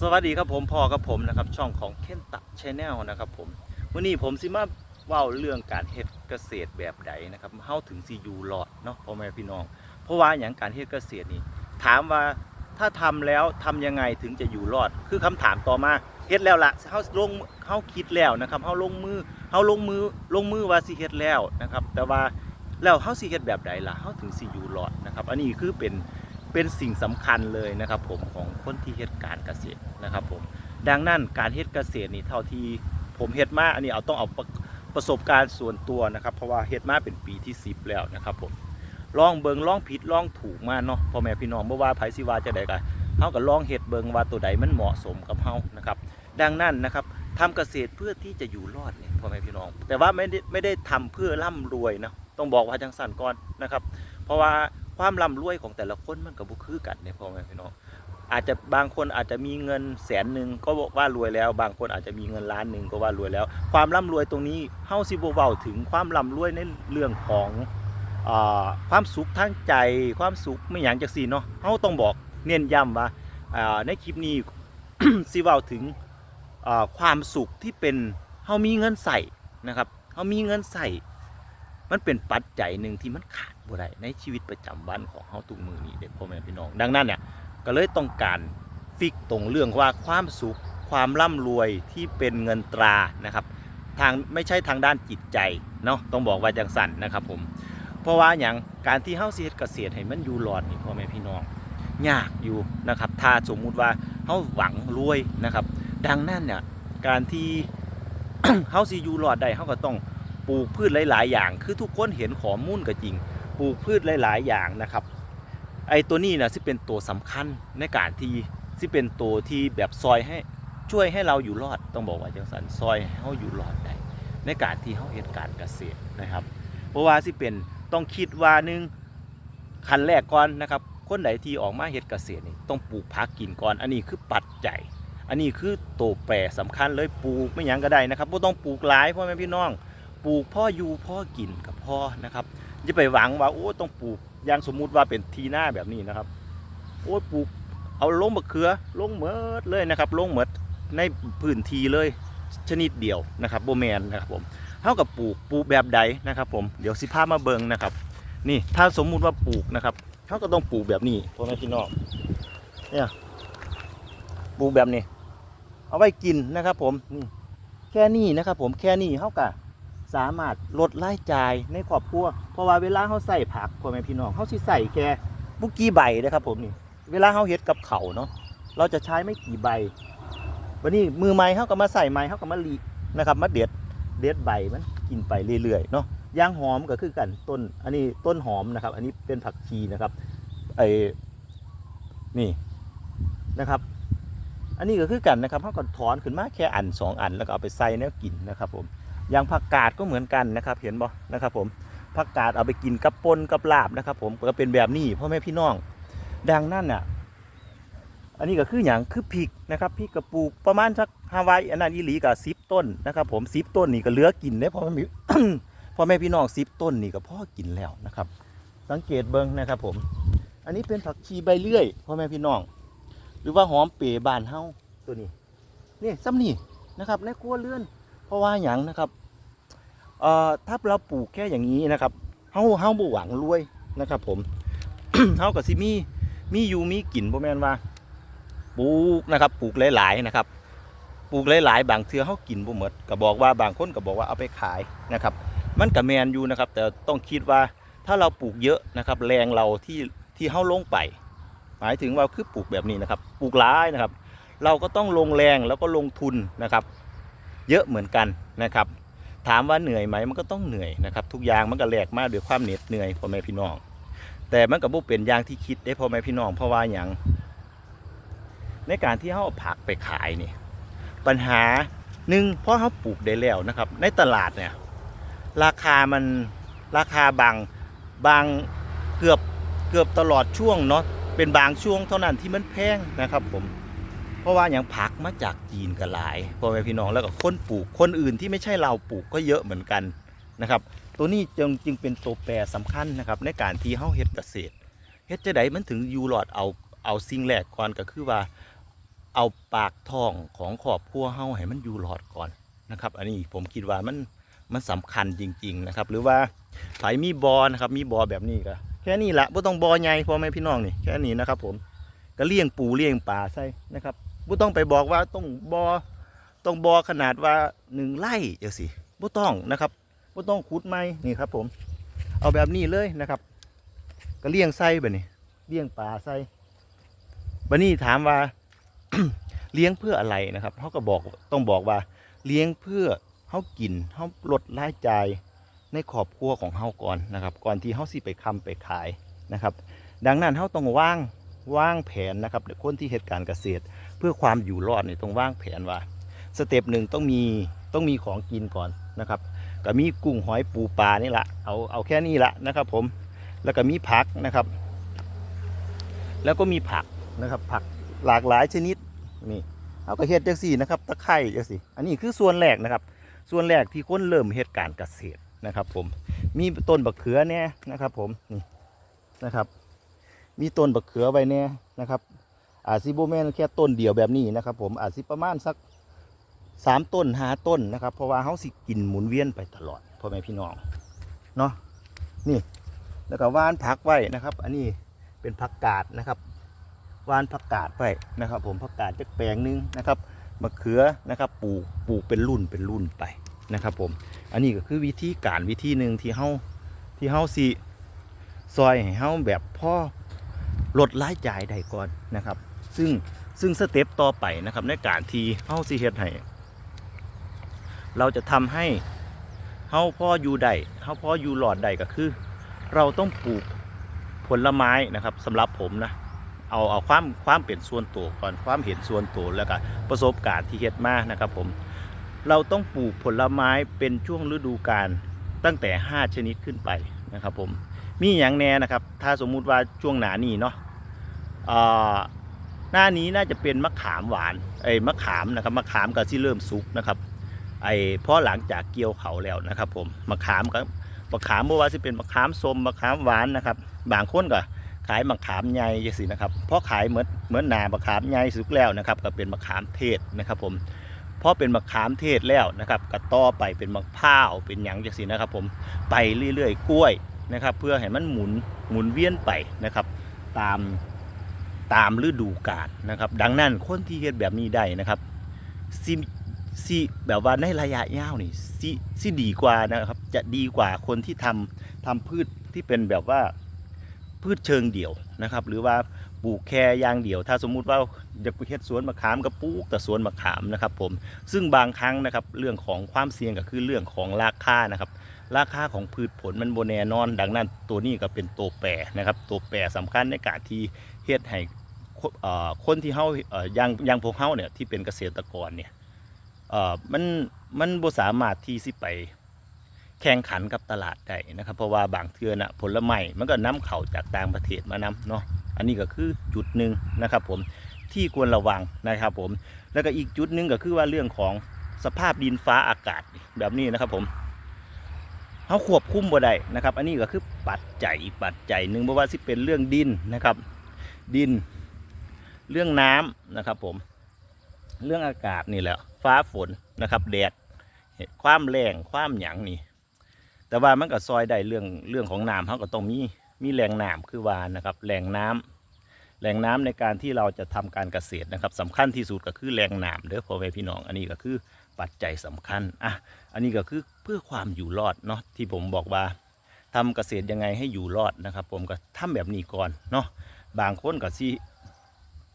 สวัสดีครับผมพ่อกับผมนะครับ ช่องของเคนตะชแนลนะครับผมวันนี้ผมสิมาเว้าเรื่องการเฮ็ดเกษตรแบบใดนะครับเฮาถึงสิอยู่รอดเนาะพ่อแม่พี่น้อง เพราะว่าอย่างการเฮ็ดเกษตรนี่ถามว่าถ้าทำแล้วทำยังไงถึงจะอยู่รอด คือคำถามต่อมาเฮ็ดแล้วละเฮาลงเฮาคิดแล้วนะครับเฮาลงมือเฮาลงมือลงมือว่าสิเฮ็ดแล้วนะครับ แต่ว่าแล้วเฮาสิเฮ็ดแบบใดล่ะเฮาถึงสิอยู่รอดนะครับ อันนี้คือเป็น เป็นสิ่งสำคัญเลยนะครับผมของคนที่เฮ็ดการเกษตรนะครับผมดังนั้นการเฮ็ดเกษตรนี่เท่าที่ผมเฮ็ดมาอันนี้เอาต้องเอาประประสบการณ์ส่วนตัวนะครับเพราะว่าเฮ็ดมาเป็นปีที่ 10 แล้วนะครับผมลองเบิงลองผิดลองถูกมาเนาะพ่อแม่พี่น้องบ่ว่าไผสิว่าจะได้ก็เฮาก็ลองเฮ็ดเบิงว่าตัวใดมันเหมาะสมกับเฮานะครับดังนั้นนะครับทำเกษตรเพื่อที่จะอยู่รอดเนี่ยพ่อแม่พี่น้อง แต่ว่าไม่ได้ไม่ได้ทำเพื่อร่ำรวยนะต้องบอกว่าจังสั่นก่อนนะครับ เพราะว่า ความร่ำรวยของแต่ละคนมันกับบุคือกันเนี่ยพ่อแม่พี่น้องอาจจะบางคนอาจจะมีเงินแสนหนึ่งก็บอกว่ารวยแล้ว บางคนอาจจะมีเงินล้านหนึ่งก็ว่ารวยแล้ว ความร่ำรวยตรงนี้เฮาสิบเว้าถึงความร่ำรวยในเรื่องของอความสุขทางใจความสุขไม่อย่างจักสี่เนาะเฮาต้องบอกเน้นย้ำว่าในคลิปนี้สิเว้าถึงความสุขที่เป็นเฮามีเงินใส่นะครับเฮามีเงินใส่มันเป็นปัจจัยหนึ่งที่มันขาด บ่ได้ในชีวิตประจำวันของเฮาทุกมือนี้เด็กพ่อแม่พี่น้อง ดังนั้นเนี่ยก็เลยต้องการฟิกตรงเรื่องว่าความสุขความร่ำรวยที่เป็นเงินตรานะครับทางไม่ใช่ทางด้านจิตใจเนาะต้องบอกว่าจังสันนะครับผมเพราะว่าอย่างการที่เฮาสิเฮ็ดเกษตรให้มันอยู่รอดนี่พ่อแม่พี่น้องยากอยู่นะครับถ้าสมมุติว่าเฮาหวังรวยนะครับ ดังนั้นเนี่ยการที่เฮาสิอยู่รอดได้เฮาก็ต้องปลูกพืชหลาย ๆ อย่าง คือทุกคนเห็นข้อมูลก็จริง ปลูกพืชหลาย ๆ อย่างนะครับ ไอ้ตัวนี้นะที่เป็นตัวสำคัญในการที่ที่เป็นตัวที่แบบซอยให้ช่วยให้เราอยู่รอดต้องบอกว่าจังสันซอยให้เราอยู่รอดได้ในการที่เขาเฮ็ดการเกษตรนะครับ เพราะว่าที่เป็นต้องคิดว่าหนึ่งขั้นแรกก่อนนะครับ คนไหนที่ออกมาเฮ็ดเกษตรนี่ต้องปลูกผักกินก่อน อันนี้คือปัจจัยอันนี้คือตัวแปรสำคัญเลยปลูกไม่ยังก็ได้นะครับบ่ต้องปลูกหลายพ่อแม่พี่น้อง ปลูกพ่ออยู่พ่อกินกับพ่อนะครับ อย่าไปหวังว่าโอ้ต้องปลูกอย่างสมมุติว่าเป็นทีหน้าแบบนี้นะครับ โอ้ปลูกเอาลงมะเขือลงเหมิดเลยนะครับลงเหมิดในพื้นที่เลยชนิดเดียวนะครับโบแมนนะครับผมเท่ากับปลูกปลูกแบบใดนะครับ ผมเดี๋ยวสิพาพมาเบิงนะครับ นี่ถ้าสมมุติว่าปลูกนะครับเขาก็ต้องปลูกแบบนี้พ่อแม่พี่น้องเนี่ยปลูกแบบนี้ เอาไว้กินนะครับ ผมนี่แค่นี้นะครับ ผมแค่นี้เขากะ สามารถลดรายจ่ายในครอบครัว เพราะว่าเวลาเขาใส่ผักพ่อแม่พี่น้องเขาสิใส่แค่บุกี้ใบนะครับผมนี่ เวลาเขาเฮ็ดกับเขาเนาะเราจะใช้ไม่กี่ใบ วันนี้มือไม้เขาก็มาใส่ไม้เขาก็มาลีนะครับมาเด็ดเด็ดใบมันกินไปเรื่อยๆเนาะยางหอมก็คือกันต้น อันนี้ต้นหอมนะครับ อันนี้เป็นผักชีนะครับไอ้นี่นะครับ อันนี้ก็คือกันนะครับเขาก็ถอนขึ้นมาแค่อันสองอันแล้วก็เอาไปใส่แนวกินนะครับผม อย่างผักกาดก็เหมือนกันนะครับ เห็นบ่นะครับผมผักกาดเอาไปกินกับปนกับลาบนะครับ ผมก็เป็นแบบนี้พ่อแม่พี่น้อง ดังนั้นน่ะ อันนี้ก็คืออย่างคือพริกนะครับพริกกระปูกประมาณสักฮาวายอันนั้นอีหลีกับสิบต้นนะครับผมสิบต้นนี่ก็เหลือกินได้พ่อแม่พี่อแม่พี่น้องสิบต้นนี่ก็พ่อกินแล้วนะครับ สังเกตเบิ้งนะครับ ผม อันนี้เป็นผักชีใบเลื่อยพ่อแม่พี่น้อง หรือว่าหอมเป๋บานเฮาตัวนี้นี่ซ้ำนี่นะครับในครัวเรือน เพราะว่าอย่างนะครับเอ่อถ้าเราปลูกแค่อย่างนี้นะครับเฮาเฮาบ่หวังรวยนะครับ ผมเฮากับซิมีมีอยู่มีกินบ่แม่นว่าปลูกนะครับ ปลูกหลาย ๆ นะครับ ปลูกหลาย ๆ บางเทื่อเฮากินบ่หมดก็บอกว่าบางคนก็บอกว่าเอาไปขายนะครับ มันก็แมนอยู่นะครับ แต่ต้องคิดว่าถ้าเราปลูกเยอะนะครับ แรงเราที่ที่เฮาลงไป หมายถึงว่าคือปลูกแบบนี้นะครับ ปลูกหลายนะครับ เราก็ต้องลงแรงแล้วก็ลงทุนนะครับ เยอะเหมือนกันนะครับ ถามว่าเหนื่อยไหมมันก็ต้องเหนื่อยนะครับ ทุกอย่างมันก็แหลกมากด้วยความเหน็ดเหนื่อยพ่อแม่พี่น้อง แต่มันก็บ่เป็นอย่างที่คิดได้พ่อแม่พี่น้องเพราะว่าอย่างในการที่เขาเอาผักไปขายนี่ปัญหาหนึ่งเพราะเขาปลูกได้แล้วนะครับ ในตลาดเนี่ยราคามันราคาบางบางเกือบเกือบตลอดช่วงเนาะเป็นบางช่วงเท่านั้นที่มันแพงนะครับผม เพราะว่าอย่างผักมาจากจีนก็หลายพ่อแม่พี่น้องแล้วก็คนปลูกคนอื่นที่ไม่ใช่เราปลูกก็เยอะเหมือนกันนะครับ ตัวนี้จึงจึงเป็นตัวแปรสำคัญนะครับ ในการที่เฮาเฮ็ดเกษตรเฮ็ดจะไดมันถึงอยู่รอดเอาเอาสิ่งแรกก่อนก็คือว่าเอาปากท้องของครอบครัวเฮาให้มันอยู่รอดก่อนนะครับ อันนี้ผมคิดว่ามันมันสำคัญจริง ๆนะครับ หรือว่าไผมีบอนะครับมีบอแบบนี้ก็แค่นี้ละบ่ต้องบอใหญ่พ่อแม่พี่น้องนี่แค่นี้นะครับผมก็เลี้ยงปูเลี้ยงปลาใช่นะครับ บ่ต้องไปบอกว่าต้องบอต้องบอขนาดว่าหนึ่งไร่จังสิบ่ต้องนะครับบ่ต้องขุดไม้นี่ครับ ผม เอาแบบนี้เลยนะครับ ก็เลี้ยงไส้แบบนี้เลี้ยงปลาไส้บันนี้ถามว่า เลี้ยงเพื่ออะไรนะครับเขาก็บอกต้องบอกว่า เลี้ยงเพื่อเขากินเขาลดรายจ่ายในครอบครัวของเขาก่อนนะครับ ก่อนที่เขาสิไปคำไปขายนะครับ ดังนั้นเขาต้องว่างว่างแผนนะครับคนที่เหตุการณ์เกษตร พื่อความอยู่รอดเนี่ยต้องว่างแผนว่าสเต็ปหนึ่งต้องมีต้องมีของกินก่อนนะครับก็มีกุ้งหอยปูปลานี่แหละเอาเอาแค่นี้ละนะครับผมแล้วก็มีผักนะครับ แล้วก็มีผักนะครับ ผักหลากหลายชนิดนี่เอาก็เฮ็ดจังสี่นะครับตะไคร้จังสี่ อันนี้คือส่วนแรกนะครับ ส่วนแรกที่คนเริ่มเฮ็ดการเกษตรนะครับ ผมมีต้นบักเขือเนี่ยนะครับ ผมนี่นะครับ มีต้นบักเขือไว้เนี่ยนะครับ อาจสิโบแมนแค่ต้นเดียวแบบนี้นะครับ ผมอาจสิประมาณสักสามต้นหาต้นนะครับ เพราะว่าเขาสิกินหมุนเวียนไปตลอดพ่อแม่พี่น้องเนาะนี่แล้วก็ว่านผักไว้นะครับ อันนี้เป็นผักกาดนะครับว่านผักกาดไว้นะครับ ผมผักกาดจะแปลงนึงนะครับมะเขือนะครับปลูกปลูกเป็นรุ่นเป็นรุ่นไปนะครับ ผม อันนี้ก็คือวิธีการวิธีหนึ่งที่เฮาที่เฮาสิซอยให้เฮาแบบพ่อลดรายจ่ายได้ก่อนนะครับ ซึ่งซึ่งสเต็ปต่อไปนะครับในการที่เฮาสิเฮ็ดให้เราจะทำให้เฮาพ่ออยู่ได้เฮาพ่ออยู่หลอดได้ก็คือ เราต้องปลูกผลไม้นะครับสำหรับผมนะเอาเอาความความเป็นส่วนตัวก่อนความเห็นส่วนตัวแล้วก็ประสบการณ์ที่เฮ็ดมานะครับผมเราต้องปลูกผลไม้เป็นช่วงฤดูกาลตั้งแต่ 5 ชนิดขึ้นไปนะครับผมมีอย่างแน่นะครับ ถ้าสมมุติว่าช่วงหนานี้เนาะ หน้านี้น่าจะเป็นมะขามหวานไอ้มะขามนะครับมะขามก็ที่เริ่มสุกนะครับไอ้พราะหลังจากเกี่ยวเขาแล้วนะครับ ผมมะขามก็มะขามบ่อว่าสิเป็นมะขามส้มมะขามหวานนะครับ บางคนก็ขายมะขามใหญ่จังซี่นะครับเพราะขายเหมือนเหมือนหนามะขามใหญ่สุกแล้วนะครับ ก็เป็นมะขามเทศนะครับ ผมพอเป็นมะขามเทศแล้วนะครับก็ต่อไปเป็นมะพร้าวเป็นหยังจังซี่นะครับ ผมไปเรื่อยๆกล้วยนะครับ เพื่อให้มันหมุนหมุนเวียนไปนะครับ ตาม ตามฤดูกาลนะครับ ดังนั้นคนที่เฮ็ดแบบนี้ได้นะครับซิซิแบบว่าในระยะยาวนี่ซิซิดีกว่านะครับ จะดีกว่าคนที่ทำทำพืชที่เป็นแบบว่าพืชเชิงเดี่ยวนะครับ หรือว่าปลูกแค่ยางเดี่ยว ถ้าสมมุติว่าอยากไปเฮ็ดสวนมะขามก็ปลูกแต่สวนมะขามนะครับ ผมซึ่งบางครั้งนะครับเรื่องของความเสี่ยงก็คือเรื่องของราคานะครับ ราคาของพืชผลมันโบแน่นอน ดังนั้นตัวนี้ก็เป็นตัวแปรนะครับ ตัวแปรสำคัญในการที่เฮ็ดให้คนที่เฮาเอ่อยังอยังพวกเฮาเนี่ยที่เป็นเกษตรกรเนี่ยเอ่อมันมันบ่สามารถที่สิไปแข่งขันกับตลาดได้นะครับ เพราะว่าบางเทื่อน่ะผลไม้มันก็นำเข้าจากต่างประเทศมานำเนาะอันนี้ก็คือจุดหนึ่งนะครับผมที่ควรระวังนะครับผมแล้วก็อีกจุดหนึ่งก็คือว่าเรื่องของสภาพดินฟ้าอากาศแบบนี้นะครับผม เขาควบคุมบ่ได้นะครับ อันนี้ก็คือปัจจัยอีกปัจจัยหนึ่งเพราะว่าสิเป็นเรื่องดินนะครับ ดิน เรื่องน้ำนะครับ ผม เรื่องอากาศนี่แหละฟ้าฝนนะครับแดดความแรงความหยังนี่ แต่ว่ามันก็ซอยได้เรื่องเรื่องของน้ำเขาก็ต้องมีมีแหล่งน้ำคือวานะครับแหล่งน้ำแหล่งน้ำในการที่เราจะทำการเกษตรนะครับสำคัญที่สุดก็คือแหล่งน้ำเด้อพ่อแม่พี่น้องอันนี้ก็คือ ปัจจัยสำคัญอะอันนี้ก็คือเพื่อความอยู่รอดเนาะที่ผมบอกว่าทำเกษตรยังไงให้อยู่รอดนะครับ ผมก็ทำแบบนี้ก่อนเนาะบางคนก็สิ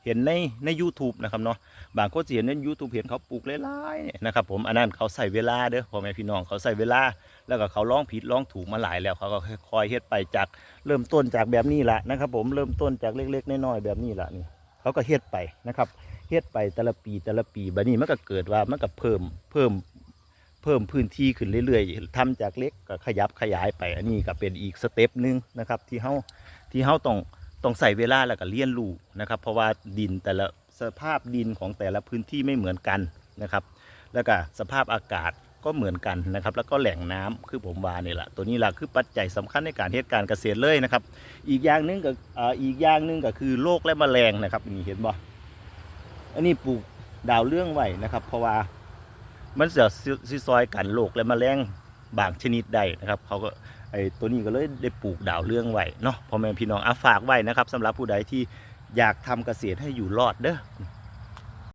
เห็นในใน u t u b e นะครับเนาะบางคนสิเห็นใน YouTube เห็นเขาปลูกหลายๆเนี่ยนะครับผมอันนั้นเขาใส่เวลาเด้อพ่อแม่พี่น้องเขาใส่เวลา แล้วก็เขาลองผิดลองถูกมาหลายแล้วเขาก็คอยเฮ็ดไปจากเริ่มต้นจากแบบนี้แหละนะครับผมเริ่มต้นจากเล็กๆน้อยๆแบบนี้แหละนี่เขาก็เฮ็ดไปนะครับ เฮ็ดไปแต่ละปีแต่ละปีแบบนี้มันก็เกิดว่ามันก็เพิ่มเพิ่มเพิ่มพื้นที่ขึ้นเรื่อยๆทำจากเล็กก็ขยับขยายไป อันนี้ก็เป็นอีกสเต็ปหนึ่งนะครับที่เฮาที่เฮาต้องต้องใส่เวลาแล้วก็เรียนรู้นะครับเพราะว่าดินแต่ละสภาพดินของแต่ละพื้นที่ไม่เหมือนกันนะครับ แล้วก็สภาพอากาศก็เหมือนกันนะครับ แล้วก็แหล่งน้ำคือผมว่านี่แหละตัวนี้แหละคือปัจจัยสำคัญในการเฮ็ดการเกษตรเลยนะครับ อีกอย่างหนึงก็อ่าอีกอย่างหนึงก็คือโรคและแมลงนะครับนี่เห็นบ่ อันนี้ปลูกดาวเรื่องไว้นะครับ เพราะว่ามันจะซีซอยกันโรคและแมลงบางชนิดได้นะครับเขาก็ไอตัวนี้ก็เลยได้ปลูกดาวเรื่องไว้เนาะพ่อแม่พี่น้องอาฝากไว้นะครับสำหรับผู้ใดที่อยากทำเกษตรให้อยู่รอดเด้อ